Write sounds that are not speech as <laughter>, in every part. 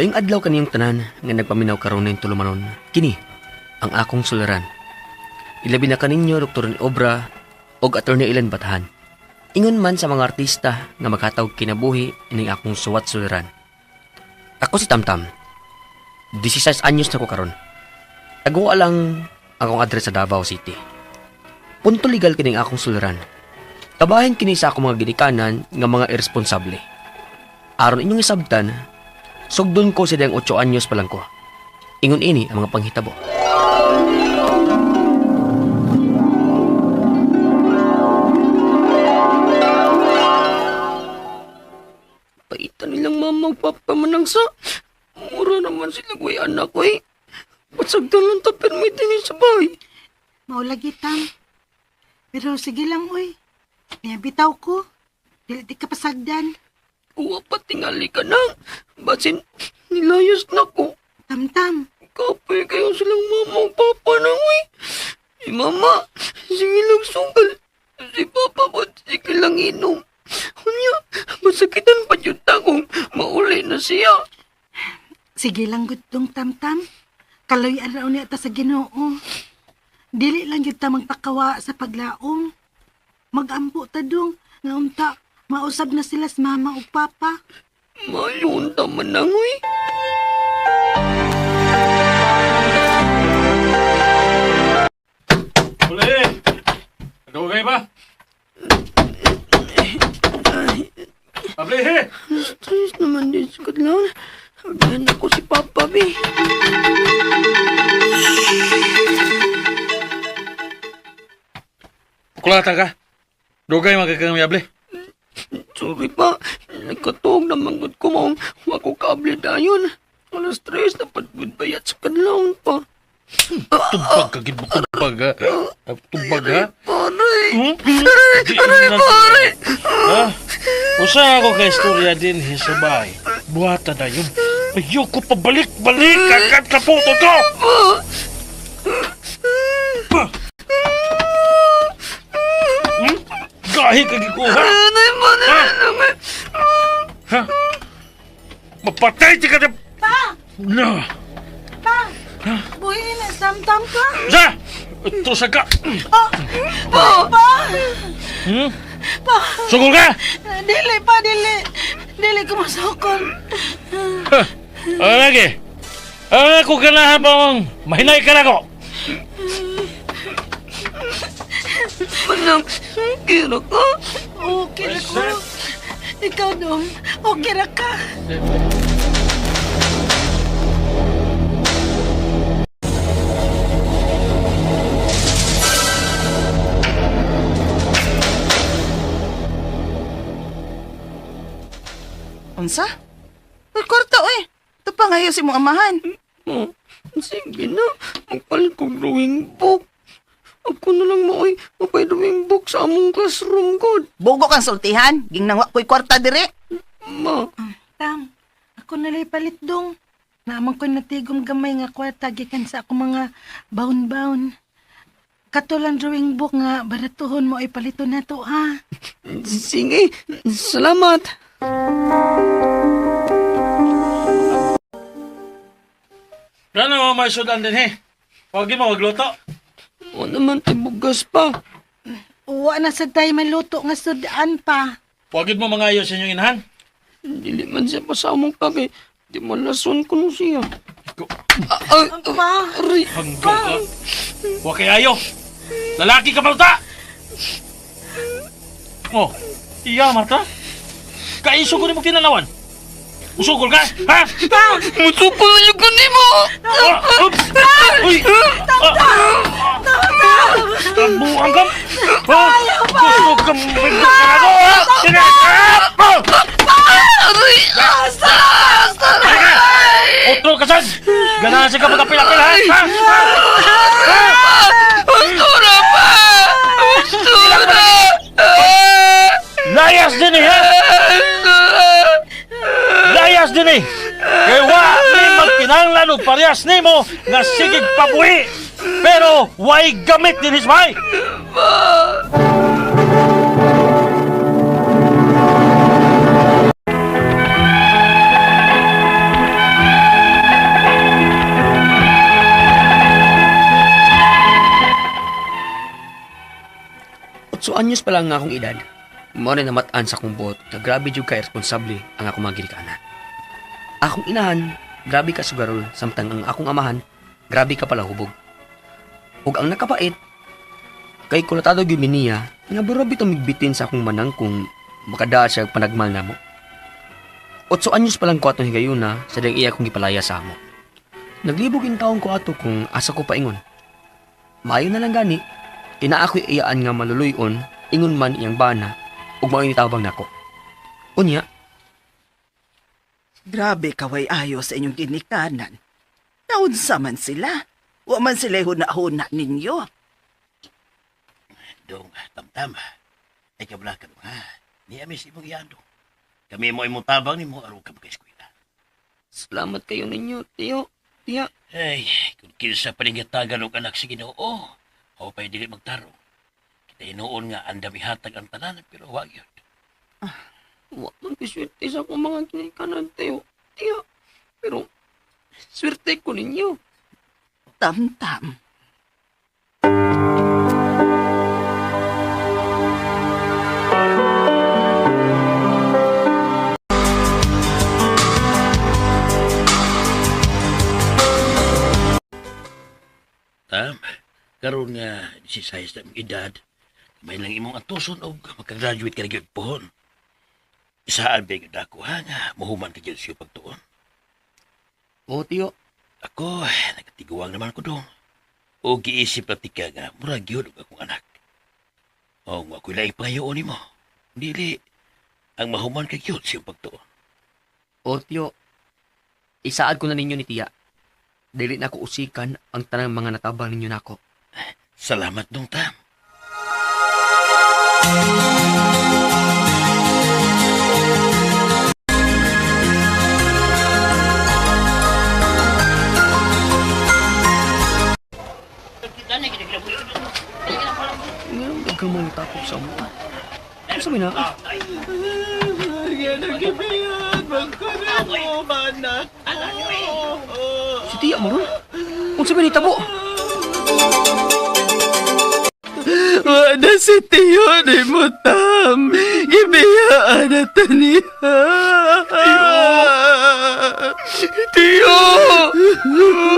Mayong adlaw kaniyong tanan nga nagpaminaw karon ning tulumanon. Kini ang akong suliran. Ilabi na kaninyo Dr. Obra og Attorney Ilan Batahan. Ingon man sa mga artista nga maghatawag kinabuhi ining akong suwat suliran. Ako si Tamtam. 16 anyos na ko karon. Agawa lang akong address sa Davao City. Punto legal kining akong suliran. Kabahin kini sa akong mga ginikanan nga mga irresponsable. Aron inyong isabtan, sugdon ko sa dayang 8 anyos pa lang ko. Ingon ini ang mga panghitabo. Paitan nilang mamang papamanang sa. Mura naman sila ko anak ko eh. Patsagdan lang ta permit din sa bahay. Maulagi tam. Pero sige lang, uy. Niyabitaw ko. Dili di ka pasagdan. Kuha pa tingali ka na. Basin, nilayas na ko. Tam-tam. Kapoy kayo silang mama o papa na uy. Si mama, sige lang sugal. Si papa ba, sige lang inom. Unya, masakitan pa yun kung mauli na siya. Sige lang gudtong tam-tam. Kaloy araw niya ta sa ginoo. Dili lang yun ta magpakawa sa paglaom. Magampo ta dong. Nga unta, mausab na sila sa mama o papa. Mayroon naman na uy. Uli! Nagawagay ba? Pablihi! Stress naman din sa kadlaw. Agahan ako si Papa, be. Pukulata ka. Dugay magkakamiyable. Sorry pa, nagkatuog na manggod ko mong wako kable dayon. Alas stress na padgud bayat sa kadlaw pa. Tumpag ka, gid mo tumpag ha. Tumpag ha? Pare! Hmm? Aray, pare! Ha? Usa ako ka istorya din hisabay. Buhata na yun. Ayoko pabalik-balik agad sa puto to! Pa! Hmm? Gahi ka Ha? Mapatay ti ka na... Pa! Na! Pa! Buhay na, tam-tam ka. Sa! Ito sa ka! Pa! Pa! Hmm? Sugol ka! Dili pa, dili. Dili ko masukol. Ha! Ano lagi? Ano ako ganahan pa mong mahinay ka na ko? Manang, kira ka? Okay na ko. Ikaw dong, okay na ka. Unsa? Uy, kwarta, uy. Ito pa ngayon si mong amahan. Oh, sige na. Magpalit kong drawing book. Ako na lang maoy, mapay drawing book sa among classroom god. Bugo kang sultihan. Ging nangwa ko'y kwarta dire. Ma, Tam, ako nalay palit dong. Naamang ko natigom gamay nga kwarta gikan sa ako mga baon-baon. Katulang drawing book nga baratuhon mo ay palito na to ha. sige. Salamat. Ano mo may sudan din he? Huwag mo magluto. O naman tibugas pa. Uwa na sa tayo maluto nga sudaan pa. Huwag mo mga ayos sa inyong inahan. Dili man siya pasamong pa kay di malason ko no siya. Ikaw, Ah, ah, Pa, aray. hanggang ka. Huwag kay ayo. Lalaki ka paluta! Oh, iya ko rin mo kinalawan. Usugol ka, ha? Musukol na yung kanimo. Ah, ups! Uy! Tabuang ka! Ha? Gusto ka mabigyan ka na ko! Aray. Asa! Asa! Otro ka sad! Ganahan siya ka magkapil-apil, ha? Ha? Basura pa! Basura! Layas din eh, ha? Layas din eh! Kaya wa ni magkinahanglan o parehas ni mo nga sigig pabuhi! Pero why gamit din his wife? Otso anyos pa lang nga akong edad. Mao na namataan sa kong buot na grabe jud ka irresponsable ang ako mga ginikanan. Akong inahan, grabe ka sugarol samtang ang akong amahan, grabe ka pala hubog. Ug ang nakapait, kay kulatado gyud niya, nga burabi tumigbitin sa akong manang kung makada siya panagmal namo. Otso anyos pa lang ko atong higayuna sa dang iya kong gipalaya sa amo. Naglibog in taon ko ato kung asa ko paingon. Maayo na lang gani, ina ako'y iyaan nga maluluyon, ingon man iyang bana, ug mao tabang nako. Unya, Grabe kaway ayo sa inyong ginikanan. Naunsa man sila. Wa man sila huna-huna ninyo. Dong, tamtam. Ay kabla ka dong, ha? Ni amis imong iyado. Kami mo imong tabang ni mo araw ka mag-eskwela. salamat kayo ninyo, tiyo. Tiya, Ay, kung kinsa pa rin gatagan og anak si Ginoo, o pa'y dili magtarong. Kita inuon nga andami hatag ang tanan, pero wag yun. wa man kiswerte sa akong mga kinikanan, tiyo. Tiya, pero swerte ko ninyo. Tam-tam. Tam, karon nga, si size na edad, may lang imong atuson og magka-graduate ka na gyud pohon. Isaan ba yung dako ha nga, mahuman ka dyan siya pagtuon. O, tiyo, Ako, nagtiguang naman ko dong. O giisip na tika nga, murag yun ang akong anak. O nga ako'y laing pangayoon ni mo. Dili, ang mahuman kay yun siyang pagtuon. o, tiyo. Isaad ko na ninyo ni tiya. Dili na ako usikan ang tanang mga natabang ninyo nako. Salamat dong, Tam. Nagkamang tapos sa mga. Ano sabi na? Si tiya mo ron? Kung sabi ni tabo? Wala si Tiyo ni mo, Tam. Gibiyaan na taniha. Tiyo! Tam,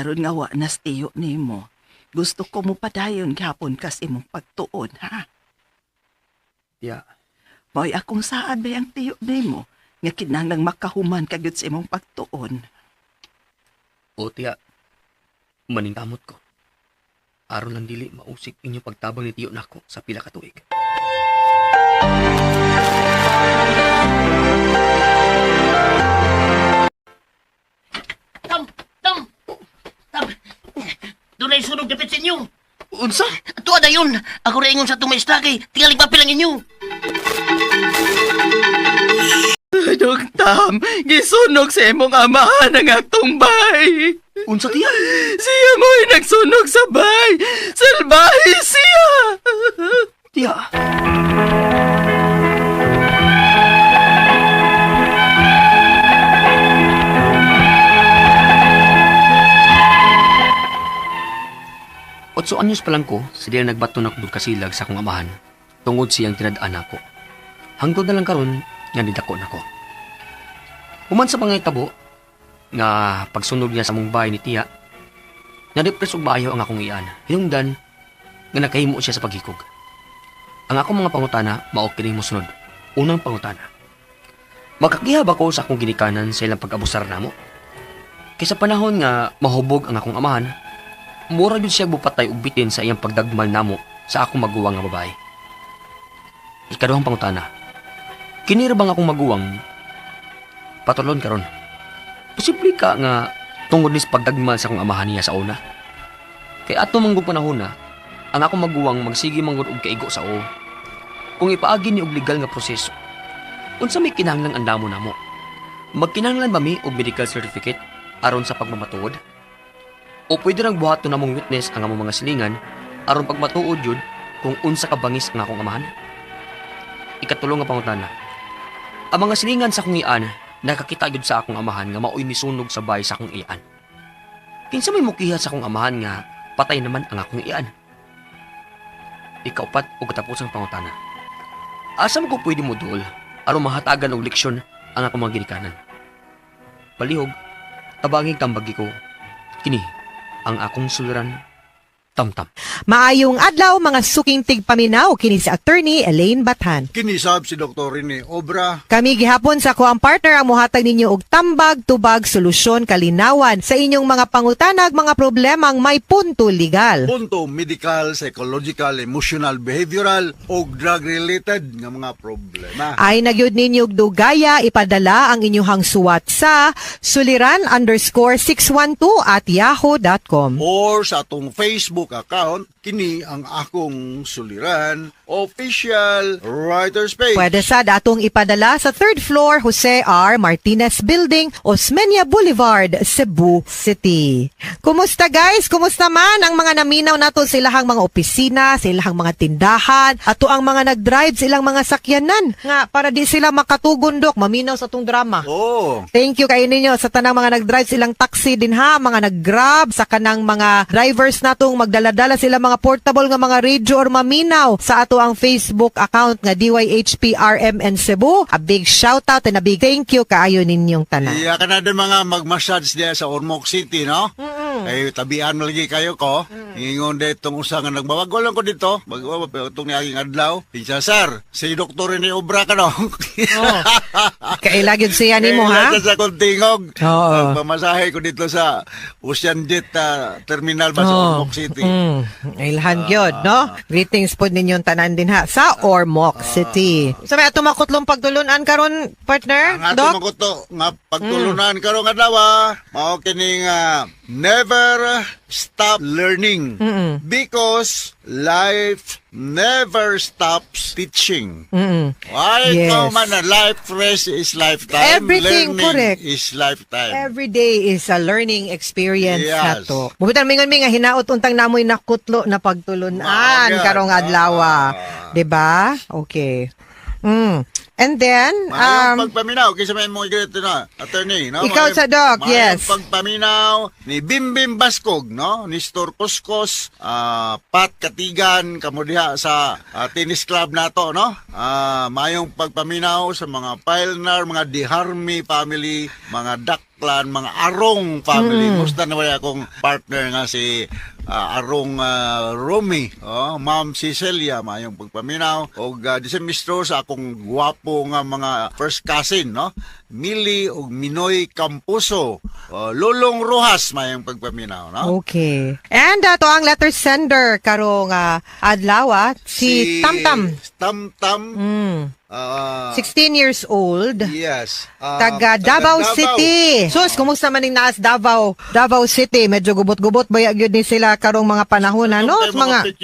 karon nga wa na si Tiyo ni mo. Gusto ko mo padayon gapon kas imong pagtuon, ha? Tiya, Mo'y akong saan ba ang tiyo ni mo? Nga kinahanglang makahuman kagyud sa imong pagtuon. o tiya. Maningkamot ko. Aron lang dili mausik inyo pagtabang ni tiyo nako sa pila ka tuig. Unsa? Ato ada yun. Ako rin ingon sa tumaista kay tingaling papilang inyo. Dog Tam, gisunog sa imong amahan ang atong bay. Unsa tiya? Siya mo'y nagsunog sa bay. Salbahe siya. Tiya. Otso anyos pa lang ko, sila nagbato na kong kasilag sa akong amahan, tungod siyang tinadaan ako. Hangtod na lang karon nga nidako nako. Human sa mga itabo, nga pagsunog niya sa mong bahay ni Tiya, na-depress og bayo ang akong iyan. Hinungdan, nga nakahimo siya sa paghikog. Ang akong mga pangutana, mao kini mo sunod. Unang pangutana. Makakihab ako sa akong ginikanan sa ilang pag-abusar namo. Kaysa panahon nga mahubog ang akong amahan, mura yun siya bupatay og bitin sa iyang pagdagmal namo sa akong maguwang nga babae. Ikaduhang pangutana. Kinira bang akong maguwang patulon karon? Posible ka nga tungod ni pagdagmal sa akong amahan niya sa una. Kay ato manggug panahon na, ang akong maguwang magsige manggod og kaigo sa o. Kung ipaagi ni og legal nga proseso. Unsa may kinahanglang andamo namo? Magkinahanglan ba mi og medical certificate aron sa pagmamatuod? O pwede nang buhaton namong witness ang among mga silingan aron pagmatuod yun kung unsa ka bangis nga akong amahan? Ikatulo nga pangutana. Ang mga silingan sa akong iyan nakakita yun sa akong amahan nga maoy misunog sa bahay sa akong iyan. Kinsa may mukiha sa akong amahan nga patay naman ang akong iyan. Ikaupat o katapusang pangutana. Asa mo ko pwede mo duol aron mahatagan og leksyon ang akong mga ginikanan. Palihog, tabangig tambagi ko. Kini, ang akong suliran, tamtam. Maayong adlaw mga suking tigpaminaw kini si attorney Elaine Bathan. Kinisab si Dr. Rene Obra. Kami gihapon sa ko ang partner ang muhatag ninyo og tambag, tubag, solusyon, kalinawan sa inyong mga pangutanag, mga problemang may punto legal. Punto medical, psychological, emotional, behavioral o drug-related nga mga problema. Ay nagyud ninyo og dugaya ipadala ang inyong suwat sa suliran underscore 612 at yahoo.com. Or sa atong Facebook account, kini ang akong suliran, official writer's page. Pwede sa datong ipadala sa third floor Jose R. Martinez Building, Osmeña Boulevard, Cebu City. Kumusta guys? Kumusta man ang mga naminaw nato sa ilahang mga opisina, sa ilahang mga tindahan, ato ang mga nag-drive sa ilang mga sakyanan nga para di sila makatugundok, maminaw sa tong drama. Oh, Thank you kayo ninyo sa tanang mga nag-drive silang taxi din ha, mga nag-grab, sa kanang mga drivers natong magdala-dala sila mga portable nga mga radio or maminaw sa ato ang Facebook account nga DYHPRMN Cebu. A big shout out and a big thank you kaayo ninyong tanan. iya ka na din mga mag-massage diya sa Ormoc City, no? Ay, tabian mo lagi kayo ko. Ingon de itong usa nga nagbawag lang ko dito. Bagwa itong niaging adlaw. Pinsa, sir, si Dr. Rene Obra ka no? Kailagid siya <laughs> nimo ha. Eh, sa kontingog. Ang pamasahe ko dito sa Ocean Jet ah, Terminal ba sa Oh. Ormoc City. Mm, ilhan gyud, no? Greetings po ninyong tanan din ha sa Ormoc City. Sa may ato makutlong pagtulunan karon partner, Ang ato nga pagtulunan karong adlaw, ah, mao kining ah, never stop learning because life never stops teaching. Mm. Why Yes. ikaw man life rest is lifetime, Everything, learning correct. is lifetime. Every day is a learning experience Yes. na to. Bubutan mingon mi nga hinaot untang namoy nakutlo na pagtulunan yan. karong adlaw. Ah. 'Di ba? Okay. Mm. And then Mayong um pagpaminaw, kaysa may mga ganito na, attorney, no? Ikaw Mayong- sa Doc, mayong yes. pagpaminaw ni Bimbim Baskog, no? Ni Stor Kuskos, ah, Pat Katigan, kamudiha sa ah, tennis club nato, no? Ah, mayong pagpaminaw sa mga Pilnar, mga Diharmi family, mga Daklan, mga Arong family. Musta na wala akong partner nga si ah, Arong ah, Romy, oh, Ma'am Cecilia, mayong pagpaminaw. O uh, disemistro sa akong gwapo nga mga first cousin, no? Mili o Minoy Campuso, oh, Lulong Rojas, mayong pagpaminaw, no? Okay. And ato ang letter sender karong uh, adlaw ah, si, Tamtam. Tamtam, Mm. ah, 16 years old. yes. ah, Taga Davao City. Sus, kumusta man ning naas Davao? Davao City, medyo gubot-gubot ba gyud ni sila karong mga panahon ano? Mga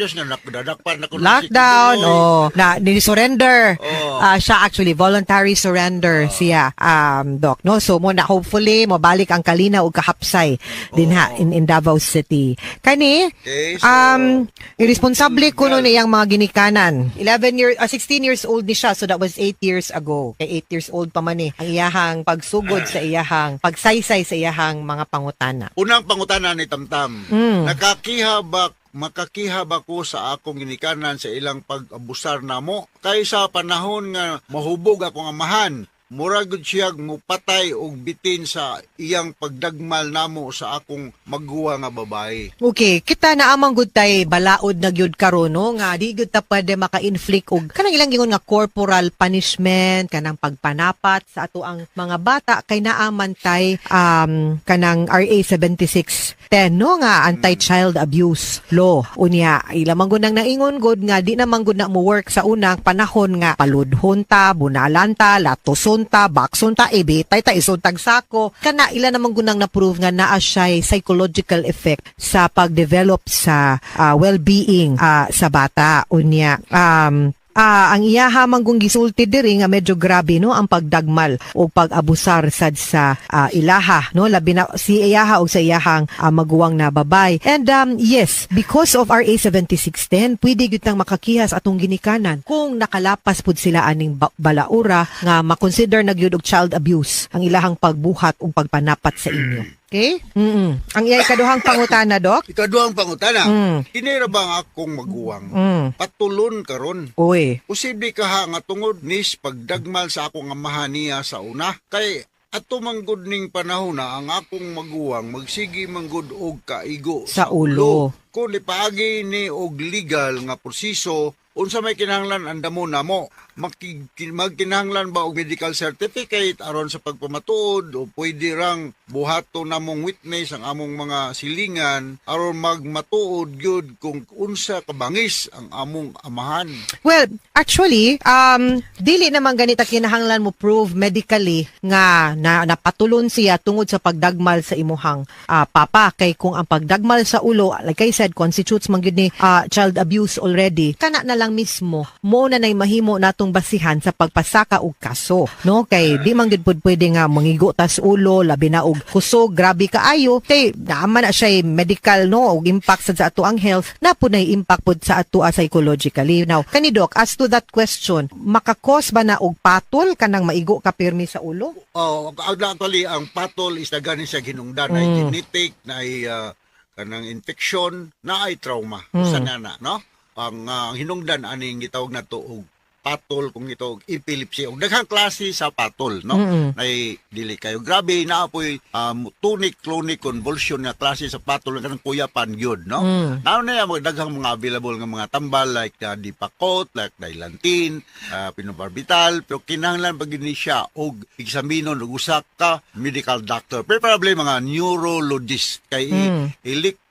lockdown oh na ni surrender Oh. Ah, siya actually voluntary surrender siya um doc no so mo na hopefully mabalik ang kalina ug kahapsay din ha in, in Davao City kani Okay, so- um irresponsible kuno niyang mga ginikanan 11 years ah, 16 years old ni siya so that was 8 years ago. Kay 8 years old pa man ni ang iyahang pagsugod sa iyahang pagsaysay sa iyahang mga pangutana. Unang pangutana ni Tamtam, Mm. nakakiha ba makakihab ako sa akong ginikanan sa ilang pag-abusar namo kay sa panahon nga mahubog akong amahan mura gud siya mupatay og bitin sa iyang pagdagmal namo sa akong magguwa nga babae. Okay, kita na amang good tay balaod na gyud karon no? Nga di gyud ta pwede maka-inflict og kanang ilang gingon nga corporal punishment kanang pagpanapat sa ato ang mga bata kay naaman tay um kanang RA 7610 no? Nga anti-child abuse law. Unya ilamang gud nang naingon gud nga di naman gud na mo work sa unang panahon nga paludhon ta bunalan ta latoson ta bakson ta ibitay ta isuntag sako. Kana ila naman gud nang na-prove nga naa siya psychological effect sa pagdevelop sa ah, well-being ah, sa bata. Unya um ah, ang iyaha manggong gisulti diri nga medyo grabe no ang pagdagmal o pag-abusar sad sa ah, ilaha no labi na si iyaha o sa iyahang ah, maguwang na babay. And um, yes, because of RA 7610, pwede gyud nang makakihas atong ginikanan kung nakalapas pud sila aning ba- balaura nga makonsider na gyud og child abuse ang ilahang pagbuhat o pagpanapat sa inyo. <clears throat> Okay? Mm Ang iyay kaduhang pangutana, Dok? Ikaduhang pangutana, Mm. kinira ba nga akong maguwang? Mm. Patulon karon. Uy. Posible ka ha nga tungod nis pagdagmal sa akong amahan niya sa una. Kay ato manggod ning panahon na ang akong maguwang magsigi manggod og kaigo Sa ulo. Kung ipaagi ni og legal nga proseso unsa may kinahanglan andamo na mo magkinahanglan ba og medical certificate aron sa pagpamatuod? O pwede rang buhato namong witness ang among mga silingan aron magmatuod gyud kung unsa kabangis ang among amahan? Well, actually, um, dili naman ganita kinahanglan mo prove medically nga na napatulon siya tungod sa pagdagmal sa imuhang ah, papa. Kay kung ang pagdagmal sa ulo, like I said, constitutes man gyud ni ah, child abuse already, kana na lang mismo, mo na nay mahimo natong basihan sa pagpasaka og kaso. No? Kay di man gyud pud pwede nga mangigo tas ulo, labi na og kusog, grabe kaayo. Kay naaman na siya medical no og impact sa ato ang health, na po na impact pud sa ato ah, psychologically. Now, kani Doc, as to that question, makakos ba na og patol kanang maigo ka pirmi sa ulo? Oh, actually ang patol is na ganin siya ginungdan na Mm. genetic na ay ah, kanang infection na ay trauma Mm. sa nana no ang ah, hinungdan aning gitawag na to og patol kung ito og epilepsy og daghang klase sa patol no Mm-mm. ay dili kayo grabe na apoy um, tonic clonic convulsion nga klase sa patol kanang kuyapan gyud no Mm. Naon na yung daghang mga available nga mga tambal like uh, Dipacot, like Dilantin, uh, Pinobarbital, pero kinahanglan pag gini siya og eksaminon og usa ka medical doctor. Preferably mga neurologist kay Mm.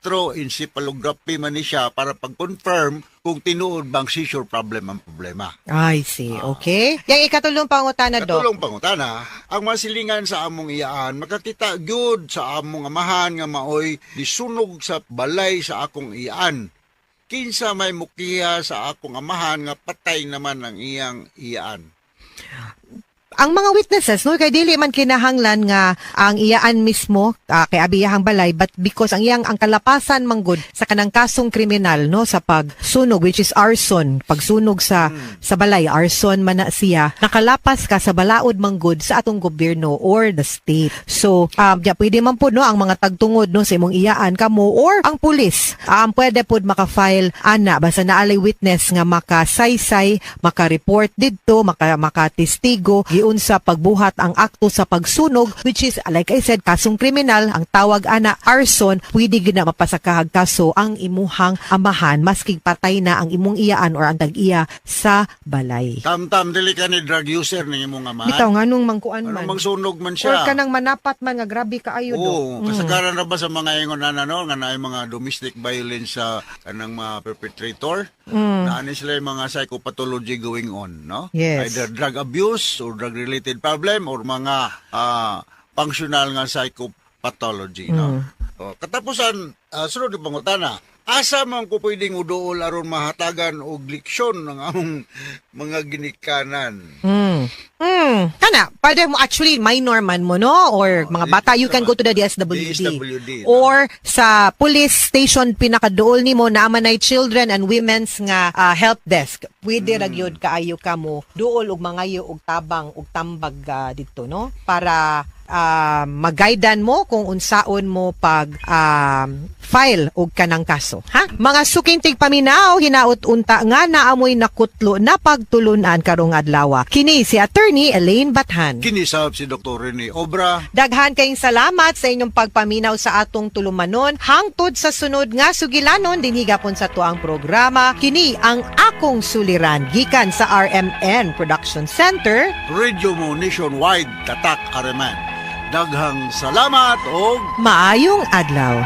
Electroencephalography man ni siya para pag-confirm kung tinuod bang seizure problem ang problema. I see. Okay. Yang ikatulong pangutana, Doc. Katulong pangutana, ang masilingan sa among iyaan, makakita gyud sa among amahan nga maoy disunog sa balay sa akong iyaan. Kinsa may mukiha sa akong amahan nga patay naman ang iyang iyaan. Ang mga witnesses no kay dili man kinahanglan nga ang iyaan mismo ah, kay abiyahang balay but because ang iyang ang kalapasan manggod sa kanang kasong kriminal no sa pagsunog which is arson pagsunog sa sa balay arson man siya nakalapas ka sa balaod manggod sa atong gobyerno or the state. So um ya pwede man pud no ang mga tagtungod no sa imong iyaan kamo or ang pulis um pwede pud maka-file ana basta naalay witness nga makasaysay maka-report didto maka makatestigo giun sa pagbuhat ang akto sa pagsunog which is like I said kasong kriminal ang tawag ana arson pwede gyud na mapasakahag kaso ang imuhang amahan maski patay na ang imong iyaan or ang tag-iya sa balay Tam-tam, dili ka ni drug user ng imong amahan. bitaw nganong mangkuan Ano man magsunog man or siya. kanang manapat man nga grabe kaayo do Oo, kasagaran na ba sa mga ingon na no, nga naay mga domestic violence sa kanang mga perpetrator? Na ano sila yung mga psychopathology going on, no? Yes. Either drug abuse or drug-related problem or mga ah, functional nga psychopathology, no? O, katapusan, uh, sunod yung pangutana, asa man ko pwedeng udool aron mahatagan og leksyon ng among mga ginikanan. Hmm. Hmm. Kana, pwede mo actually minor man mo, no? Or mga bata, you can go to the DSWD. DSWD, no? Or sa police station pinakaduol nimo na manay children and women's nga ah, help desk. Pwede ra gyud kaayo ka mo duol og mangayo og tabang og tambag ah, dito, no? Para ah, mag-guidean mo kung unsaon mo pag um, file og kanang kaso. Ha? Mga suking tigpaminaw, hinaot unta nga naamoy nakutlo na pagtulunan karong adlaw. Kini si attorney Elaine Bathan. Kinisab si Dr. Rene Obra, Daghan kayong salamat sa inyong pagpaminaw sa atong tulumanon. Hangtod sa sunod nga sugilanon dinhigapon sa tuang programa. Kini ang akong suliran gikan sa RMN Production Center. Radio mo nationwide tatak areman. Daghang salamat og Maayong adlaw.